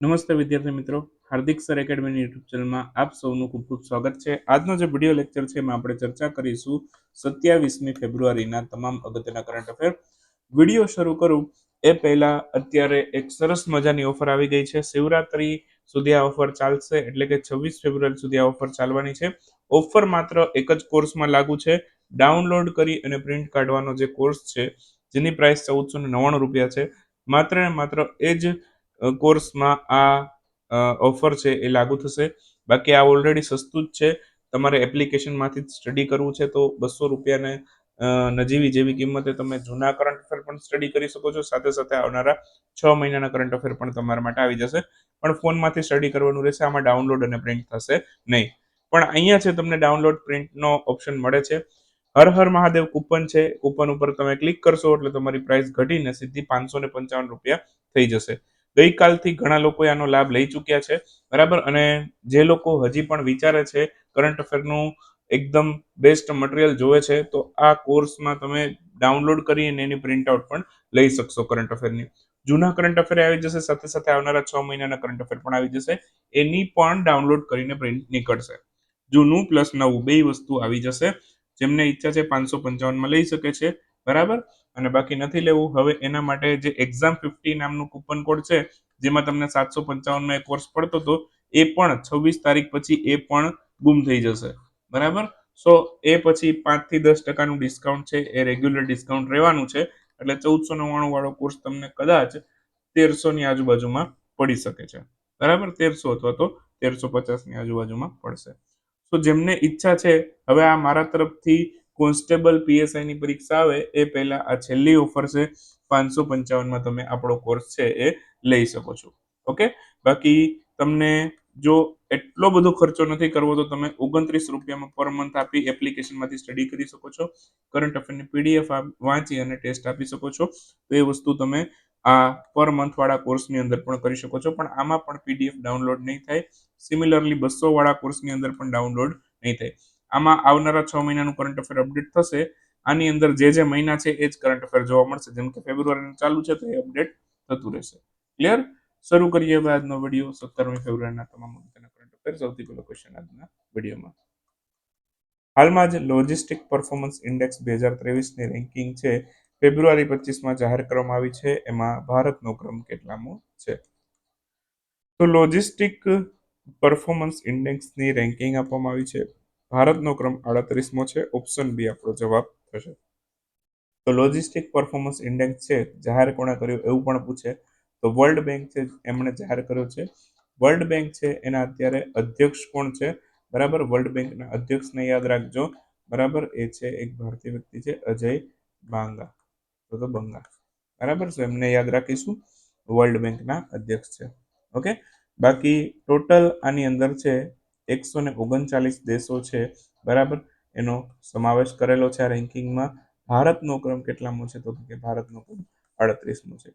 નમસ્તે વિદ્યાર્થી મિત્રો, હાર્દિક સર એકેડમીની યુટ્યુબ ચેનલમાં આપ સૌનું ખૂબ ખૂબ સ્વાગત છે. આજનો જે વીડિયો લેક્ચર છે એમાં આપણે ચર્ચા કરીશું સત્યાવીસમી ફેબ્રુઆરીના તમામ અગત્યના કરંટ અફેર વીડિયો શરૂ કરું. એ પહેલા અત્યારે એક સરસ મજાની ઓફર આવી ગઈ છે. શિવરાત્રી સુધી આ ઓફર ચાલશે, એટલે કે છવ્વીસ ફેબ્રુઆરી સુધી આ ઓફર ચાલવાની છે. ઓફર માત્ર એક જ કોર્સમાં લાગુ છે. ડાઉનલોડ કરી અને પ્રિન્ટ કાઢવાનો જે કોર્સ છે, જેની પ્રાઇસ ચૌદસો નવ્વાણું રૂપિયા છે. માત્ર ને માત્ર એ જ કોર્સમાં આ ઓફર છે એ લાગુ થશે. બાકી આ ઓલરેડી સસ્તું જ છે. તમારે એપ્લિકેશનમાંથી સ્ટડી કરવું છે તો બસો રૂપિયાને નજીવી જેવી કિંમતે તમે જૂના કરંટ અફેર પણ સ્ટડી કરી શકો છો. સાથે સાથે આવનારા છ મહિનાના કરંટ અફેર પણ તમારા માટે આવી જશે. પણ ફોનમાંથી સ્ટડી કરવાનું રહેશે. આમાં ડાઉનલોડ અને પ્રિન્ટ થશે નહીં. પણ અહીંયા છે તમને ડાઉનલોડ પ્રિન્ટનો ઓપ્શન મળે છે. હર હર મહાદેવ કૂપન છે. કૂપન ઉપર તમે ક્લિક કરશો એટલે તમારી પ્રાઇસ ઘટીને સીધી પાંચસો ને પંચાવન રૂપિયા થઈ જશે. ગઈકાલથી ઘણા લોકોએ આનો લાભ લઈ ચૂક્યા છે, બરાબર? અને જે લોકો હજી પણ વિચારે છે કરંટ અફેરનું એકદમ બેસ્ટ મટીરિયલ જોવે છે, તો આ કોર્સમાં તમે ડાઉનલોડ કરી અને એની પ્રિન્ટઆઉટ પણ લઈ શકશો કરંટ અફેરની જૂના કરંટ અફેર આવી જશે, સાથે સાથે આવનારા છ મહિનાના કરંટ અફેર પણ આવી જશે, એની પણ ડાઉનલોડ કરીને પ્રિન્ટ નીકળશે. જૂનું પ્લસ નવું, બે વસ્તુ આવી જશે, જેમને ઈચ્છા છે પાંચસો પંચાવનમાં લઈ શકે છે, બરાબર? અને બાકી નથી લેવું. હવે એના માટે જે એક્ઝામ ફિફ્ટી નામનું કૂપન કોડ છે, જેમાં તમને સાતસો પંચાવનનો એક કોર્સ પડતો હતો એ પણ છવ્વીસ તારીખ પછી એ પણ ગુમ થઈ જશે. બરાબર? સો એ પછી પાંચથી દસ ટકાનું ડિસ્કાઉન્ટ છે, એ રેગ્યુલર ડિસ્કાઉન્ટ રહેવાનું છે, એટલે ચૌદસો નવ્વાણું વાળો કોર્સ તમને કદાચ તેરસોની આજુબાજુમાં પડી શકે છે. બરાબર? તેરસો અથવા તો તેરસો પચાસની આજુબાજુમાં પડશે. તો જેમને ઈચ્છા છે, હવે આ મારા તરફથી કોન્સ્ટેબલ પીએસઆઈની પરીક્ષા આવે, એ પહેલા આ છેલ્લી ઓફર છે, પાંચસો પંચાવનમાં તમે આપણો કોર્સ છે એ લઈ શકો છો. ઓકે? બાકી તમને જો એટલો બધો ખર્ચો નથી કરવો, તો તમે ઓગણત્રીસ રૂપિયામાં પર મંથ આપી એપ્લિકેશનમાંથી સ્ટડી કરી શકો છો. કરંટ અફેરની પીડીએફ વાંચી અને ટેસ્ટ આપી શકો છો. તો એ વસ્તુ તમે આ પર મંથવાળા કોર્સની અંદર પણ કરી શકો છો. પણ આમાં પણ પીડીએફ ડાઉનલોડ નહીં થાય. સિમિલરલી બસો વાળા કોર્સની અંદર પણ ડાઉનલોડ નહીં થાય. આમાં આવનારા છ મહિનાનું કરંટ અફેર અપડેટ થશે. આની અંદર જે જે મહિના છે એ જ કરંટ અફેર જોવા મળશે. જેમ કે ફેબ્રુઆરીનું ચાલુ છે તો એ અપડેટ થતું રહેશે. ક્લિયર શરૂ કરીએ હવે આજનો વીડિયો સત્તરમી ફેબ્રુઆરીના તમામ કરંટ અફેર સૌથી પહેલો ક્વેશ્ચન આજના વિડીયોમાં હાલમાં જ લોજિસ્ટિક પરફોર્મન્સ ઇન્ડેક્સ બે હજાર ત્રેવીસની રેન્કિંગ છે. ફેબ્રુઆરી પચીસમાં જાહેર કરવામાં આવી છે. એમાં ભારતનો ક્રમ કેટલામો છે? તો લોજિસ્ટિક પરફોર્મન્સ ઇન્ડેક્સની રેન્કિંગ આપવામાં આવી છે. ભારતનો ક્રમ આડત્રીસમો છે. ઓપ્શન બી આપણો જવાબ થશે. તો લોજિસ્ટિક પરફોર્મન્સ ઇન્ડેક્સ છે. જાહેર કોણે કર્યું એવું પણ પૂછે. તો વર્લ્ડ બેંક છે, એમણે જાહેર કર્યો છે. વર્લ્ડ બેંક છે, એના અત્યારે અધ્યક્ષ કોણ છે? બરાબર, વર્લ્ડ બેંકના અધ્યક્ષને યાદ રાખજો. બરાબર, એ છે એક ભારતીય વ્યક્તિ છે, અજય બાંગા. તો તો બંગા. બરાબર છે એમને યાદ રાખીશું. વર્લ્ડ બેંકના અધ્યક્ષ છે. ઓકે? બાકી ટોટલ આની અંદર છે એકસો ને ઓગણચાલીસ દેશો છે. બરાબર? એનો સમાવેશ કરેલો છે આ રેન્કિંગમાં. ભારતનો ક્રમ કેટલામો છે? તો કે ભારતનો ક્રમ અડત્રીસમો છે.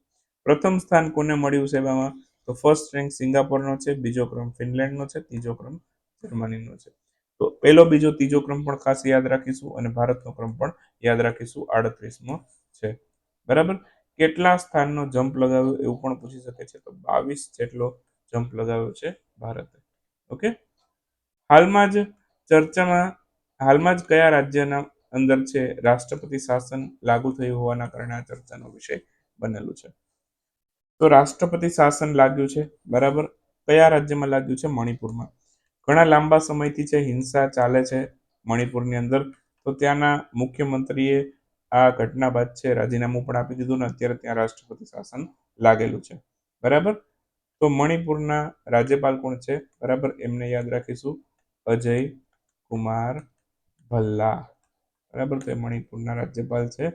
પ્રથમ સ્થાન કોને મળ્યું છે એમાં તો ફર્સ્ટ રેન્ક સિંગાપોરનો છે, બીજો ક્રમ ફિનલેન્ડનો છે, ત્રીજો ક્રમ જર્મનીનો છે. તો પહેલો, બીજો, ત્રીજો ક્રમ પણ ખાસ યાદ રાખીશું અને ભારતનો ક્રમ પણ યાદ રાખીશું, આડત્રીસમો છે. બરાબર? કેટલા સ્થાનનો જમ્પ લગાવ્યો એવું પણ પૂછી શકે છે. તો બાવીસ જેટલો જમ્પ લગાવ્યો છે ભારતે. ઓકે? હાલમાં જ ચર્ચામાં, હાલમાં જ કયા રાજ્યના અંદર છે રાષ્ટ્રપતિ શાસન લાગુ થયું હોવાના કારણે આ ચર્ચાનો વિષય બનેલું છે? તો રાષ્ટ્રપતિ શાસન લાગ્યું છે, બરાબર? કયા રાજ્યમાં લાગ્યું છે? મણિપુરમાં. ઘણા લાંબા સમયથી છે, હિંસા ચાલે છે મણિપુરની અંદર. તો ત્યાંના મુખ્યમંત્રીએ આ ઘટના બાદ છે, રાજીનામું પણ આપી દીધું ને અત્યારે ત્યાં રાષ્ટ્રપતિ શાસન લાગેલું છે. બરાબર? તો મણિપુરના રાજ્યપાલ કોણ છે? બરાબર? એમને યાદ રાખીશું. અજય કુમાર ભલ્લા. બરાબર, તો એ મણિપુરના રાજ્યપાલ છે.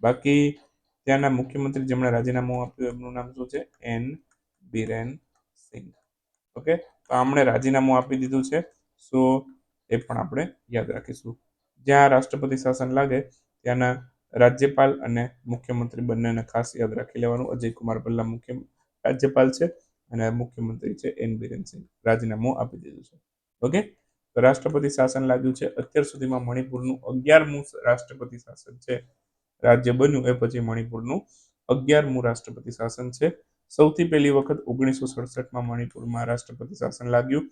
બાકી ત્યાંના મુખ્યમંત્રી જેમણે રાજીનામું આપ્યું, એમનું નામ શું છે? એન બિરેન સિંઘ. ઓકે, તો આમણે રાજીનામું આપી દીધું છે. સો, એ પણ આપણે યાદ રાખીશું. જ્યાં રાષ્ટ્રપતિ શાસન લાગે, ત્યાંના રાજ્યપાલ અને મુખ્યમંત્રી બંનેને ખાસ યાદ રાખી લેવાનું. અજય કુમાર ભલ્લા મુખ્ય રાજ્યપાલ છે અને મુખ્યમંત્રી છે એન બિરેન સિંહ રાજીનામું આપી દીધું છે. ઓકે? રાષ્ટ્રપતિ શાસન લાગ્યું છે. અત્યાર સુધીમાં મણિપુરનું અગિયારમું રાષ્ટ્રપતિ શાસન છે. રાજ્ય બન્યું એ પછી મણિપુરનું અગિયારમું રાષ્ટ્રપતિ શાસન છે. સૌથી પહેલી વખત ઓગણીસો સડસઠમાં મણિપુરમાં રાષ્ટ્રપતિ શાસન લાગ્યું.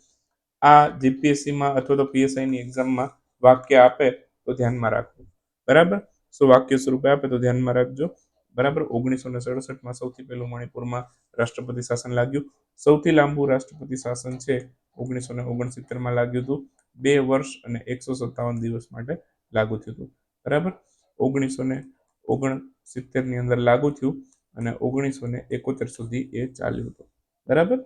આ જીપીએસસીમાં અથવા તો પીએસઆઈની એક્ઝામમાં વાક્ય આપે તો ધ્યાનમાં રાખવું. બરાબર? સો વાક્ય સ્વરૂપે આપે તો ધ્યાનમાં રાખજો. બરાબર? ઓગણીસો ને સડસઠમાં સૌથી પહેલું મણિપુરમાં રાષ્ટ્રપતિ શાસન લાગ્યું. સૌથી લાંબુ રાષ્ટ્રપતિ શાસન છે ઓગણીસો ને ઓગણસિત્તેરમાં લાગ્યું હતું. બે વર્ષ અને એકસો સત્તાવન દિવસ માટે લાગુ થયું હતું. બરાબર? ઓગણીસો ને ઓગણસિત્તેરની અંદર લાગુ થયું અને ઓગણીસો ને એકોતેર સુધી એ ચાલ્યું હતું. બરાબર?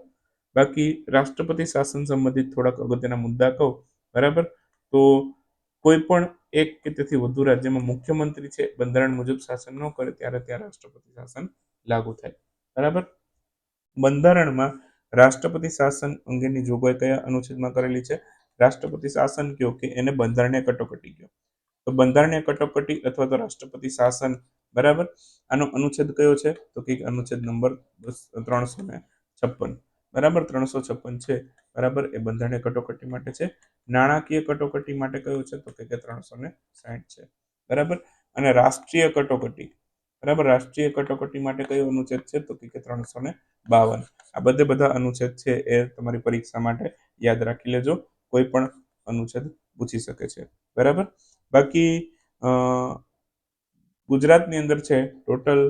બાકી રાષ્ટ્રપતિ શાસન સંબંધિત થોડાક અગત્યના મુદ્દા કહું. બરાબર? તો કોઈ પણ એક કે તેથી વધુ રાજ્યમાં મુખ્યમંત્રી છે, બંધારણ મુજબ શાસન ન કરે, ત્યારે ત્યાં રાષ્ટ્રપતિ શાસન લાગુ થાય. બરાબર? બંધારણમાં રાષ્ટ્રપતિ શાસન અંગેની જોગવાઈ કયા અનુચ્છેદમાં કરેલી છે? રાષ્ટ્રપતિ શાસન કયો કે એને બંધારણીય કટોકટી કયો? તો બંધારણીય કટોકટી અથવા તો રાષ્ટ્રપતિ શાસન, બરાબર? આનો અનુચ્છેદ કયો છે? તો કે અનુચ્છેદ નંબર ત્રણસો ને છપ્પન. બરાબર? ત્રણસો છપ્પન છે. બરાબર? એ બંધારણીય કટોકટી માટે છે. નાણાકીય કટોકટી માટે કયો છે? તો કે ત્રણસો ને સાઠ છે. બરાબર? અને રાષ્ટ્રીય કટોકટી બરાબર? રાષ્ટ્રીય કટોકટી માટે કયો અનુચ્છેદ છે? તો કે ત્રણસો ને બાવન. આ બધે બધા અનુચ્છેદ છે એ તમારી પરીક્ષા માટે યાદ રાખી લેજો. કોઈ પણ અનુચ્છેદ પૂછી શકે છે. બરાબર? બાકી ગુજરાતની અંદર છે, ટોટલ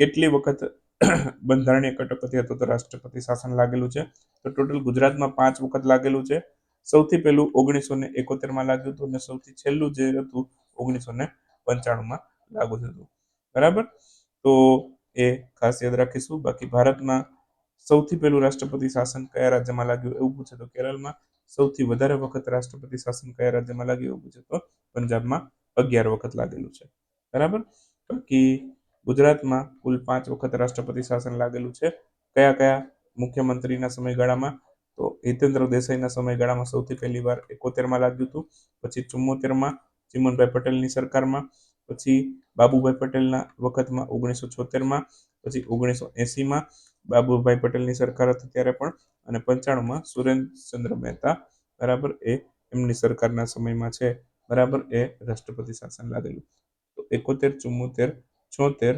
કેટલી વખત બંધારણીય કટોકટી હતો તો રાષ્ટ્રપતિ શાસન લાગેલું છે? તો ટોટલ ગુજરાતમાં પાંચ વખત લાગેલું છે. સૌથી પહેલું ઓગણીસો ને એકોતેરમાં લાગ્યું હતું અને સૌથી છેલ્લું જે હતું ઓગણીસો ને પંચાણુંમાં લાગુ થયું બરાબર? તો એ ખાસ યાદ રાખીશું. બાકી ભારતમાં સૌથી પહેલું રાષ્ટ્રપતિ શાસન કયા રાજ્યમાં લાગ્યું એવું પૂછે તો કેરળમાં સૌથી વધારે વખત રાષ્ટ્રપતિ શાસન કયા રાજ્યમાં લાગ્યું એવું પૂછે તો પંજાબમાં અગિયાર વખત લાગેલું છે. બરાબર? બાકી ગુજરાતમાં કુલ પાંચ વખત રાષ્ટ્રપતિ શાસન લાગેલું છે. કયા કયા મુખ્યમંત્રીના સમયગાળામાં? તો હિતેન્દ્ર દેસાઈના સમયગાળામાં સૌથી પહેલી વાર એકોતેરમાં લાગ્યું હતું. પછી ચુમ્મોતેરમાં ચિમનભાઈ પટેલની સરકારમાં. પછી બાબુભાઈ પટેલના વખતમાં ઓગણીસો છોતેરમાં, પછી ઓગણીસો એંસીમાં બાબુભાઈ પટેલની સરકાર હતી ત્યારે પણ, અને પંચાણુંમાં સુરેન્દ્રચંદ્ર મહેતા, બરાબર, એ એમની સરકારના સમયમાં છે, બરાબર, એ રાષ્ટ્રપતિ શાસન લાગેલું તો એકોતેર, ચુમ્મોતેર, છોતેર,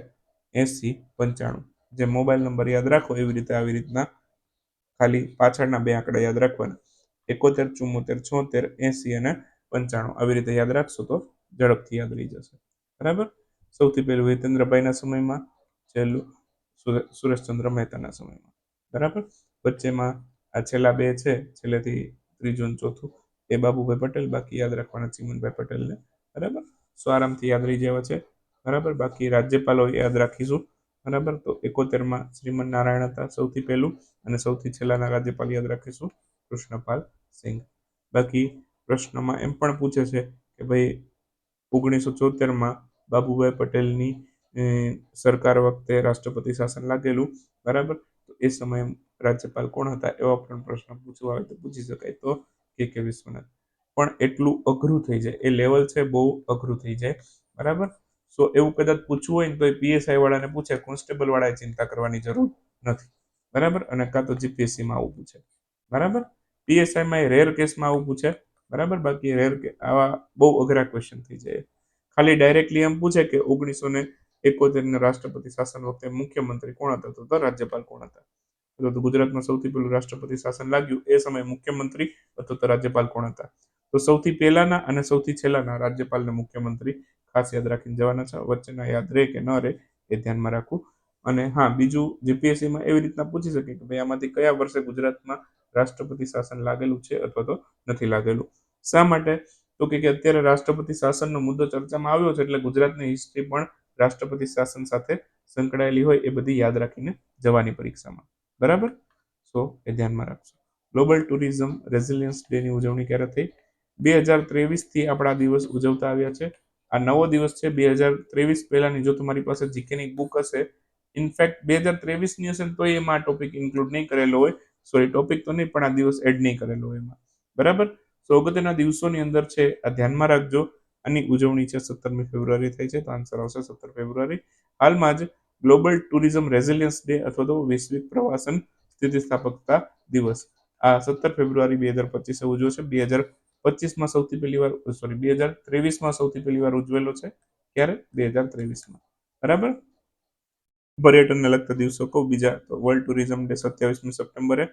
એંસી, પંચાણું, જે મોબાઈલ નંબર યાદ રાખો, એવી રીતે આવી રીતના ખાલી પાછળના બે આંકડા યાદ રાખવાના. એકોતેર, ચુમ્મોતેર, છોતેર, એંસી અને પંચાણું, આવી રીતે યાદ રાખશો તો ઝડપથી યાદ રહી જશે. બરાબર? સૌથી પહેલું હિતેન્દ્રભાઈના સમયમાં, છેલ્લું સુરેશચંદ્ર મહેતાના સમયમાં. બરાબર? વચ્ચેમાં આ છેલ્લા બે છે, છેલ્લેથી ત્રીજું ચોથું, એ બાબુભાઈ પટેલ, બાકી યાદ રાખવાના ચીમનભાઈ પટેલને. બરાબર? સો આરામથી યાદ રહી જવા છે. બરાબર? બાકી રાજ્યપાલો યાદ રાખીશું. બરાબર? તો એકોતેરમાં શ્રીમન નારાયણ હતા સૌથી પહેલું અને સૌથી છેલ્લાના રાજ્યપાલ યાદ રાખીશું, કૃષ્ણપાલ સિંઘ. બાકી પ્રશ્નમાં એમ પણ પૂછે છે કે ભાઈ, ઓગણીસો ચોતેરમાં બાબુભાઈ પટેલની સરકાર વખતે રાષ્ટ્રપતિ શાસન લાગેલું, બરાબર? તો એ સમયે રાજ્યપાલ કોણ હતા એવા પણ પ્રશ્ન પૂછવા આવે તો પૂછી શકાય તો કે કે વિશ્વનાથ. પણ એટલું અઘરું થઈ જાય. એ લેવલ છે બહુ અઘરું થઈ જાય. બરાબર? સો એવું કદાચ પૂછવું હોય ને તો એ પીએસઆઈ વાળાને પૂછે. કોન્સ્ટેબલ વાળાએ ચિંતા કરવાની જરૂર નથી. બરાબર? અને કાં તો જીપીએસસીમાં આવું પૂછે. બરાબર? પીએસઆઈમાં એ રેર કેસમાં આવું પૂછે. બરાબર? બાકી રેર કે આવા બહુ અઘરા ક્વેશ્ચન થઈ જાય. ખાલી ડાયરેક્ટલી એમ પૂછે કે ઓગણીસો ને એકોતેરના રાષ્ટ્રપતિ શાસન વખતે મુખ્યમંત્રી કોણ હતા? તો રાજ્યપાલ કોણ હતા? તો ગુજરાતમાં સૌથી પહેલું રાષ્ટ્રપતિ શાસન લાગ્યું. એ સમયે મુખ્યમંત્રી અથવા તો રાજ્યપાલ કોણ હતા? તો સૌથી પહેલાના અને સૌથી છેલ્લાના રાજ્યપાલને મુખ્યમંત્રી ખાસ યાદ રાખીને જવાના છે. વચ્ચેના યાદ રહે કે ન રહે એ ધ્યાનમાં રાખવું. અને હા, બીજું જીપીએસસીમાં એવી રીતના પૂછી શકે કે ભાઈ આમાંથી કયા વર્ષે ગુજરાતમાં રાષ્ટ્રપતિ શાસન લાગેલું છે અથવા તો નથી લાગેલું? શા માટે? તો કે અત્યારે રાષ્ટ્રપતિ શાસનનો મુદ્દો ચર્ચામાં આવ્યો છે એટલે ગુજરાતની હિસ્ટ્રી પણ રાષ્ટ્રપતિ શાસન સાથે સંકળાયેલી હોય એ બધી યાદ રાખીને જવાની પરીક્ષામાં. બરાબર? સો એ ધ્યાનમાં રાખજો. ગ્લોબલ ટુરિઝમ રેઝિલિયન્સ ડેની ઉજવણી ક્યારે થઈ? બે હજાર ત્રેવીસથી આપણા દિવસ ઉજવતા આવ્યા છે. આ નવો દિવસ છે. બે હજાર ત્રેવીસ પહેલાની જો તમારી પાસે જીકેની બુક હશે ઇનફેક્ટ બે હજાર ત્રેવીસની હશે તો એમાં આ ટોપિક ઇન્ક્લુડ નહીં કરેલો હોય. સોરી ટોપિક તો નહીં, પણ આ દિવસ એડ નહીં કરેલો હોય એમાં. બરાબર? સો અગત્યના દિવસોની અંદર છે, આ ધ્યાનમાં રાખજો. આની ઉજવણી છે સત્તરમી ફેબ્રુઆરી થઈ છે, તો આન્સર આવશે સત્તર ફેબ્રુઆરી. હાલમાં જ ગ્લોબલ ટુરિઝમ રેઝિલિયન્સ ડે અથવા તો વૈશ્વિક પ્રવાસન સ્થિતિસ્થાપકતા દિવસ. આ સત્તર ફેબ્રુઆરી બે હજાર પચીસે ઉજવ્યો છે. બે હજાર પચીસમાં સૌથી પહેલી વાર સોરી બે હજાર ત્રેવીસમાં સૌથી પહેલી વાર ઉજવેલો છે. ક્યારે? બે હજાર ત્રેવીસમાં. બરાબર? પર્યટનને લગતા દિવસો કહું. બીજા તો વર્લ્ડ ટુરિઝમ ડે સત્યાવીસમી સપ્ટેમ્બરે.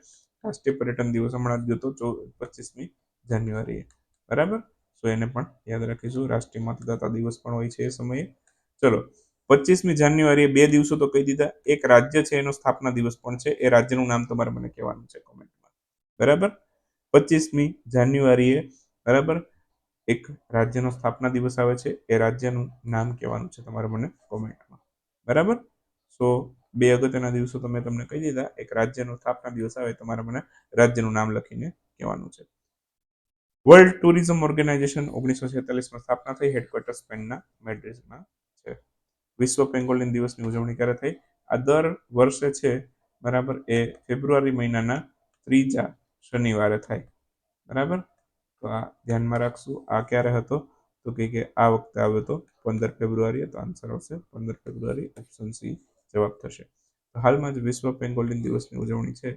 રાષ્ટ્રીય પર્યટન દિવસ હમણાં જ ગયો તો પચીસમી. જાન્યુઆરીએ. બરાબર? સો એને પણ યાદ રાખીશું. રાષ્ટ્રીય મતદાતા દિવસ પણ હોય છે એ સમયે. ચલો પચીસમી જાન્યુઆરીએ બે દિવસો તો કહી દીધા. એક રાજ્ય છે, એનો સ્થાપના દિવસ પણ છે. એ રાજ્યનું નામ તમારે મને કહેવાનું છે કોમેન્ટમાં. બરાબર? પચીસમી જાન્યુઆરીએ, બરાબર? એક રાજ્યનો સ્થાપના દિવસ આવે છે. એ રાજ્યનું નામ કહેવાનું છે તમારે મને કોમેન્ટમાં. બરાબર? સો બે અગત્યના દિવસો તમે તમને કહી દીધા. એક રાજ્યનો સ્થાપના દિવસ આવે, તમારે મને રાજ્યનું નામ લખીને કહેવાનું છે. વર્લ્ડ ટુરિઝમ ઓર્ગેનાઇઝેશન ઓગણીસો છેતાલીસમાં સ્થાપના થઈ. હેડક્વાર્ટર સ્પેનના મેડ્રિડમાં છે. વિશ્વ પેંગોલિન દિવસની ઉજવણી ક્યારે થઈ? આ દર વર્ષે છે, બરાબર, એ ફેબ્રુઆરી મહિનાના ત્રીજા શનિવારે થાય. બરાબર? તો આ ધ્યાનમાં રાખશું, આ ક્યારે હતો? તો કે આ વખતે આવ્યો હતો, પંદર ફેબ્રુઆરીએ, તો આન્સર આવશે, પંદર ફેબ્રુઆરી ઓપ્શન સી જવાબ થશે. તો હાલમાં જ વિશ્વ પેંગોલિન દિવસની ઉજવણી છે,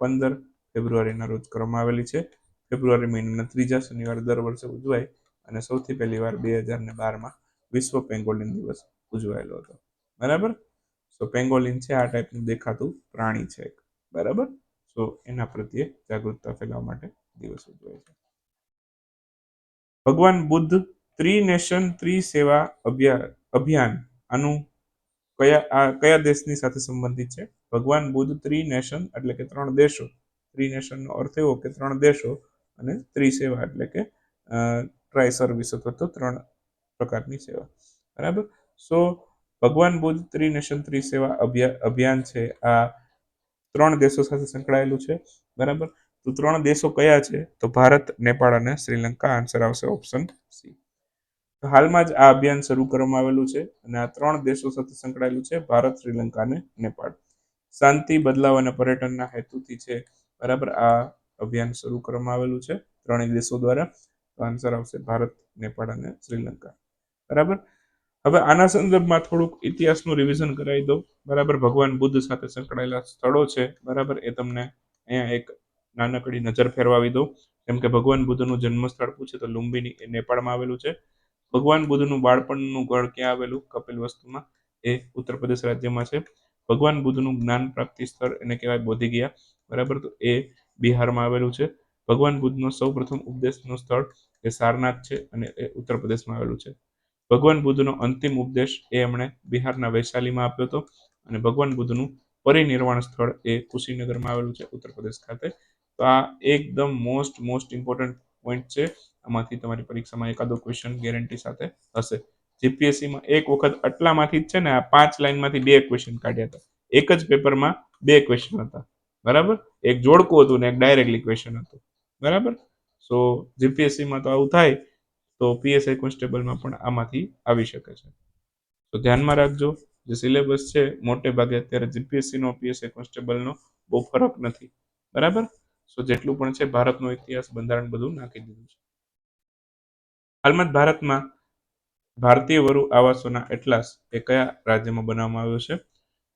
પંદર ફેબ્રુઆરીના રોજ કરવામાં આવેલી છે. ફેબ્રુઆરી મહિનાના ત્રીજા શનિવારે દર વર્ષે ઉજવાય અને સૌથી પહેલી વાર બે હજાર ને બારમાં વિશ્વ પેંગોલિન દિવસ ઉજવાયેલો હતો. બરાબર? સો પેંગોલિન છે, આ ટાઈપનું દેખાતું પ્રાણી છે બરાબર? સો એના પ્રત્યે જાગૃતતા ફેલાવવા માટે દિવસ ઉજવાય છે. ભગવાન બુદ્ધ ત્રીનેશન ત્રી સેવા અભિયાન આનું કયા, આ કયા દેશની સાથે સંબંધિત છે? ભગવાન બુદ્ધ ત્રિનેશન એટલે કે ત્રણ દેશો. ત્રિનેશનનો અર્થ એવો કે ત્રણ દેશો અને ત્રિસેવા એટલે કે ટ્રાય સર્વિસ અથવા તો ત્રણ પ્રકારની સેવા. બરાબર? સો, ભગવાન બુદ્ધ ત્રિનેશન ત્રિસેવા અભિયાન છે. આ ત્રણ દેશો સાથે સંકળાયેલું છે. બરાબર? તો ત્રણ દેશો કયા છે? તો ભારત, નેપાળ અને શ્રીલંકા. આન્સર આવશે ઓપ્શન સી હાલમાં જ આ અભિયાન શરૂ કરવામાં આવેલું છે અને આ ત્રણ દેશો સાથે સંકળાયેલું છે. ભારત, શ્રીલંકા અને નેપાળ. શાંતિ, બદલાવ અને પર્યટનના હેતુથી છે. બરાબર? આ અભિયાન શરૂ કરવામાં આવેલું છે ત્રણેય દેશો દ્વારા. તો આન્સર આવશે ભારત, નેપાળ અને શ્રીલંકા. બરાબર? હવે આના સંદર્ભમાં થોડુંક ઇતિહાસનું રિવિઝન કરાવી દઉં. બરાબર? ભગવાન બુદ્ધ સાથે સંકળાયેલા સ્થળો છે. બરાબર? એ તમને અહીંયા એક નાનકડી નજર ફેરવાવી દઉં. જેમ કે ભગવાન બુદ્ધનું જન્મસ્થળ પૂછે તો લુંબિની એ નેપાળમાં આવેલું છે. ભગવાન બુદ્ધનું બાળપણનું ઘર ક્યાં આવેલું? કપિલ વસ્તુમાં. એ ઉત્તર પ્રદેશ રાજ્યમાં છે. ભગવાન બુદ્ધનું જ્ઞાન પ્રાપ્તિ સ્થળ એને કહેવાય બોધી ગયા બરાબર? તો એ બિહારમાં આવેલું છે. ભગવાન બુદ્ધનો સૌ પ્રથમ ઉપદેશનું સ્થળ એ સારનાથ છે અને એ ઉત્તર પ્રદેશમાં આવેલું છે. ભગવાન બુદ્ધનો અંતિમ ઉપદેશ એ એમણે બિહારના વૈશાલીમાં આપ્યો હતો અને ભગવાન બુદ્ધનું પરિનિર્વાણ સ્થળ એ કુશીનગરમાં આવેલું છે ઉત્તર પ્રદેશ ખાતે. તો આ એકદમ મોસ્ટ મોસ્ટ ઇમ્પોર્ટન્ટ પોઈન્ટ છે. આમાંથી તમારી પરીક્ષામાં એકાદો ક્વેશ્ચન ગેરંટી સાથે હશે. જીપીએસસીમાં એક વખત આટલામાંથી જ છે ને આ પાંચ લાઈનમાંથી બે ક્વેશ્ચન કાઢ્યા હતા. એક જ પેપરમાં બે ક્વેશ્ચન હતા. બરાબર? એક જોડકું હતું ને એક ડાયરેક્ટલી ક્વેશ્ચન હતું. બરાબર? સો જીપીએસસીમાં તો આવું થાય, તો પીએસઆઈ કોન્સ્ટેબલમાં પણ આમાંથી આવી શકે છે. તો ધ્યાનમાં રાખજો, જે સિલેબસ છે, મોટે ભાગે અત્યારે જીપીએસસીનો પીએસઆઈ કોન્સ્ટેબલનો બહુ ફરક નથી. બરાબર? સો જેટલું પણ છે, ભારતનો ઇતિહાસ બંધારણ બધું નાખી દીધું છે. હાલમાં ભારતમાં ભારતીય વરુ આવાસોના એટલાસ એ કયા રાજ્યમાં બનાવવામાં આવ્યો છે?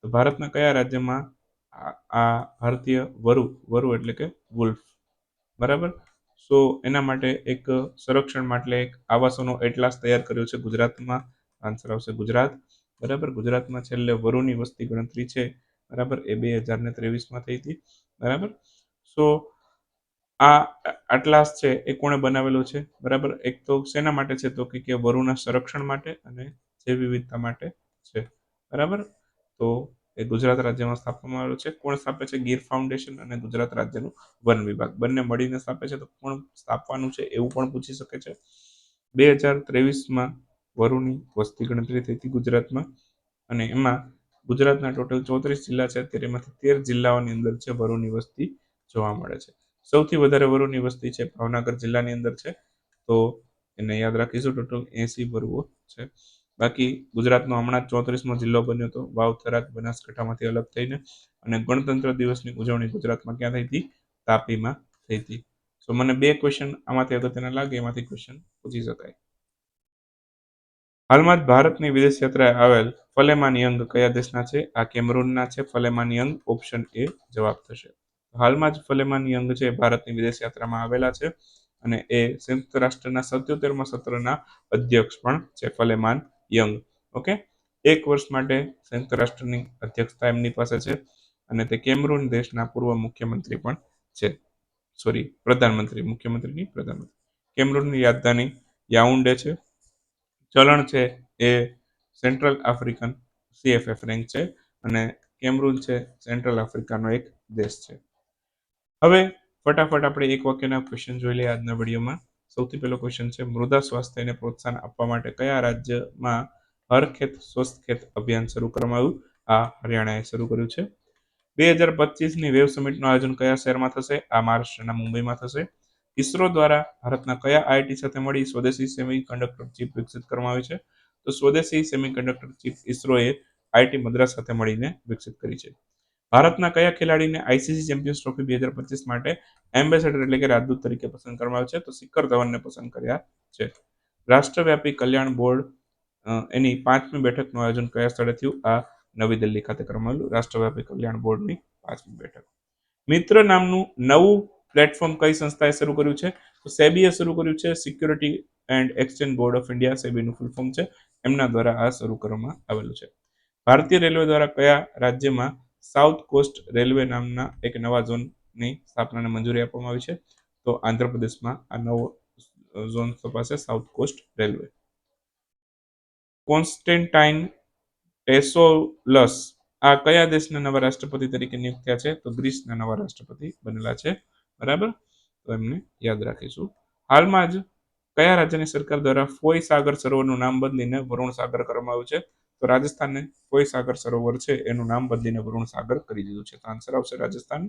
તો ભારતના કયા રાજ્યમાં આ ભારતીય વરુ વરુ એટલે કે વુલ્ફ. બરાબર? સો એના માટે એક સંરક્ષણ માટે એક આવાસોનો એટલાસ તૈયાર કર્યો છે ગુજરાતમાં. આન્સર આવશે ગુજરાત. બરાબર? ગુજરાતમાં છેલ્લે વરુની વસ્તી ગણતરી છે. બરાબર? એ બે હજાર ને ત્રેવીસમાં થઈ હતી. બરાબર? સો આ આટલાસ છે એ કોણે બનાવેલો છે? બરાબર? એક તો શેના માટે છે? તો કે વરુના સંરક્ષણ માટે અને જૈવ વિવિધતા માટે છે. બરાબર? તો એ ગુજરાત રાજ્યમાં સ્થાપવામાં આવેલો છે. કોણ સ્થાપે છે? ગીર ફાઉન્ડેશન અને ગુજરાત રાજ્યનું વન વિભાગ. બંને મળીને સ્થાપે છે. તો કોણ સ્થાપવાનું છે એવું પણ પૂછી શકે છે. બે હજાર ત્રેવીસમાં વરુની વસ્તી ગણતરી થઈ હતી ગુજરાતમાં અને એમાં ગુજરાતના ટોટલ ચોત્રીસ જિલ્લા છે. એમાંથી તેર જિલ્લાઓની અંદર છે વરુની વસ્તી જોવા મળે છે. સૌથી વધારે વરુની વસ્તી છે ભાવનગર જિલ્લાની અંદર છે. તો એને યાદ રાખીશું. ટોટલ એસી વરુઓ છે. બાકી ગુજરાતનો હમણાં ચોત્રીસમો જિલ્લો બન્યો હતો વાવ બનાસકાંઠામાંથી અલગ થઈને અને ગણતંત્ર દિવસની ઉજવણી ગુજરાતમાં ક્યાં થઈ હતી? તાપીમાં થઈ હતી. સો મને બે ક્વેશ્ચન આમાંથી અગત્યના લાગે, એમાંથી ક્વેશ્ચન પૂછી શકાય. હાલમાં જ ભારતની વિદેશ યાત્રાએ આવેલ ફલેમાન યંગ કયા દેશના છે? આ કેમરૂનના છે. ફલેમાન યંગ ઓપ્શન એ જવાબ થશે. હાલમાં જ ફલેમાન યંગ છે, ભારતની વિદેશ યાત્રામાં આવેલા છે અને એ સંયુક્ત રાષ્ટ્રના સત્યોતેરમા સત્રના અધ્યક્ષ પણ છે ફલેમાન યંગ. ઓકે? એક વર્ષ માટે સંયુક્ત રાષ્ટ્રની અધ્યક્ષતા એમની પાસે છે અને તે કેમરૂન દેશના પૂર્વ મુખ્યમંત્રી પણ છે. સોરી પ્રધાનમંત્રી, મુખ્યમંત્રીની પ્રધાનમંત્રી. કેમરૂનની રાજધાની યાઉન્ડે છે. ચલણ છે એ સેન્ટ્રલ આફ્રિકન સીએફએફ રેન્ક છે અને કેમરૂન છે સેન્ટ્રલ આફ્રિકાનો એક દેશ છે. હવે ફટાફટ આપણે એક વાક્યના ક્વેશ્ચન જોઈ લઈએ આજના વિડીયોમાં. સૌથી પહેલો ક્વેશ્ચન છે, મૃદા સ્વાસ્થ્યને પ્રોત્સાહન આપવા માટે કયા રાજ્યમાં હર ખેત, સ્વસ્થ ખેત અભિયાન શરૂ કરવામાં આવ્યું? આ હરિયાણાએ શરૂ કર્યું છે. બે હજાર પચીસની વેવ સમિટનું આયોજન કયા શહેરમાં થશે? આ મહારાષ્ટ્રના મુંબઈમાં થશે. ઇસરો દ્વારા ભારતના કયા આઈઆઈટી સાથે મળી સ્વદેશી સેમી કંડક્ટર ચિપ વિકસિત કરવામાં આવી છે? તો સ્વદેશી સેમી કંડક્ટર ચિપ ઇસરોએ આઈઆઈટી મદ્રાસ સાથે મળીને વિકસિત કરી છે. ભારતના કયા ખેલાડીને આઈસીસી ચેમ્પિયન્સ ટ્રોફી બે હજાર પચીસ માટે એમ્બેસેડર એટલે કે રાજદૂત તરીકે પસંદ કરવામાં આવ્યો છે? તો શિખર ધવનને પસંદ કર્યા છે. રાષ્ટ્રવ્યાપી કલ્યાણ બોર્ડ એની પાંચમી બેઠકનું આયોજન કયા સ્થળે થયું? આ નવી દિલ્હી ખાતે કરવામાં આવ્યું. રાષ્ટ્રવ્યાપી કલ્યાણ બોર્ડની પાંચમી બેઠક. મિત્ર નામનું નવું પ્લેટફોર્મ કઈ સંસ્થાએ શરૂ કર્યું છે? તો સેબીએ શરૂ કર્યું છે. Security and exchange board of India સેબીનું full form છે. એમના દ્વારા આ શરૂ કરવામાં આવેલું છે. ભારતીય રેલવે દ્વારા કયા રાજ્યમાં સાઉથ કોસ્ટ રેલવે નામના એક નવા ઝોનની સ્થાપનાને મંજૂરી આપવામાં આવી છે. તો આંધ્રપ્રદેશમાં આ નવો ઝોન તપાસે south coast railway. Constantine Tasoulas આ કયા દેશના નવા રાષ્ટ્રપતિ તરીકે નિયુક્ત થયા છે? તો ગ્રીસના નવા રાષ્ટ્રપતિ બનેલા છે. બરાબર? તો એમને યાદ રાખીશું. હાલમાં જ કયા રાજ્યની સરકાર દ્વારા ફોઈ સાગર સરોવરનું નામ બદલીને વરુણ સાગર કરવામાં આવ્યું છે? તો રાજસ્થાનને કોઈ સાગર સરોવર છે એનું નામ બદલીને વરુણ સાગર કરી દીધું છે. તો આન્સર આવશે રાજસ્થાન.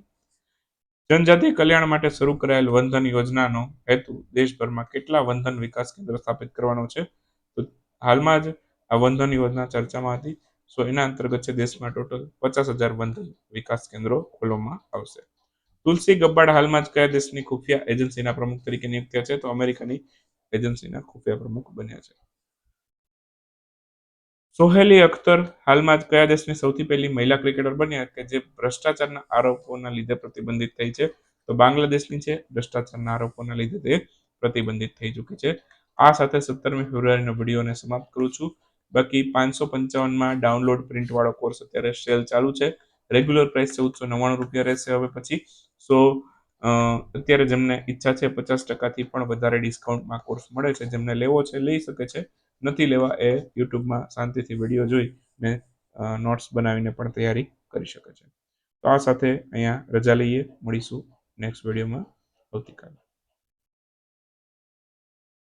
જનજાતિ કલ્યાણ માટે શરૂ કરાયેલ વંધન યોજનાનો હેતુ દેશભરમાં કેટલા વંધન વિકાસ કેન્દ્ર સ્થાપિત કરવાનો છે? તો હાલમાં જ આ વંધન યોજના ચર્ચામાં હતી. સો એના અંતર્ગત છે દેશમાં ટોટલ પચાસ હજાર વંધન વિકાસ કેન્દ્રો ખોલવામાં આવશે. તુલસી ગબ્બાડ હાલમાં જ કયા દેશની ખુફિયા એજન્સીના પ્રમુખ તરીકે નિયુક્ત થયા છે? તો અમેરિકાની એજન્સીના ખુફિયા પ્રમુખ બન્યા છે. સોહેલી અખ્તર હાલમાં જ કયા દેશની સૌથી પહેલી મહિલા ક્રિકેટર બન્યા કે જે ભ્રષ્ટાચારના આરોપોના લીધે પ્રતિબંધિત થઈ છે? તો બાંગ્લાદેશની છે, ભ્રષ્ટાચારના આરોપોના લીધે તે પ્રતિબંધિત થઈ ચૂકી છે. આ સાથે સત્તરમી ફેબ્રુઆરીનો વિડીયોને સમાપ્ત કરું છું. બાકી પાંચસો પંચાવનમાં ડાઉનલોડ પ્રિન્ટવાળો કોર્સ અત્યારે સેલ ચાલુ છે. રેગ્યુલર પ્રાઇસ ચૌદસો નવ્વાણું રૂપિયા રહેશે હવે પછી. સો અત્યારે જેમને ઈચ્છા છે પચાસ ટકાથી પણ વધારે ડિસ્કાઉન્ટમાં કોર્સ મળે છે, જેમને લેવો છે, લઈ શકે છે. નથી લેવા એ યુટ્યુબમાં શાંતિથી વીડિયો જોઈ ને નોટ્સ બનાવીને પણ તૈયારી કરી શકે છે. તો આ સાથે અહીંયા રજા લઈએ, મળીશું નેક્સ્ટ વિડીયોમાં. આવતીકાલે.